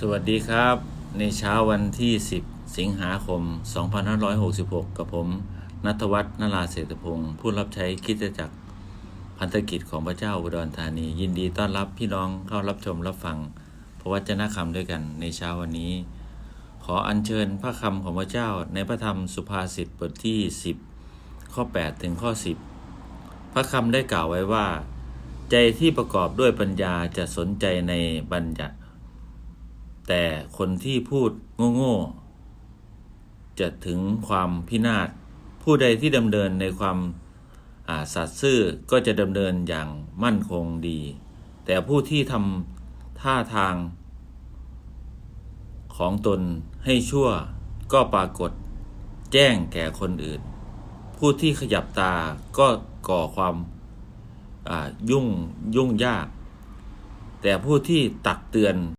สวัสดีครับ ในเช้าวันที่ 10 สิงหาคม 2566 กับผมนัทวัฒน์นราเศรษฐพงศ์ผู้รับใช้คิดจักรพันธกิจของพระเจ้าอุดรธานี ยินดีต้อนรับพี่น้องเข้ารับชมรับฟังพระวจนะคำด้วยกันในเช้าวันนี้ ขออัญเชิญพระคำของพระเจ้าในพระธรรมสุภาษิตบทที่ 10 ข้อ 8 ถึงข้อ 10 พระคำได้กล่าวไว้ว่า ใจที่ประกอบด้วยปัญญาจะสนใจในบัญญัติ แต่คนที่พูดโง่ๆจะถึงความพินาศ ผู้ใดที่ดำเนินในความอาสัตย์ซื่อก็จะดำเนินอย่างมั่นคงดี แต่ผู้ที่ทำท่าทางของตนให้ชั่วก็ปรากฏแจ้งแก่คนอื่น ผู้ที่ขยับตาก็ก่อความายุ่งยุ่งยาก แต่ผู้ที่ตักเตือน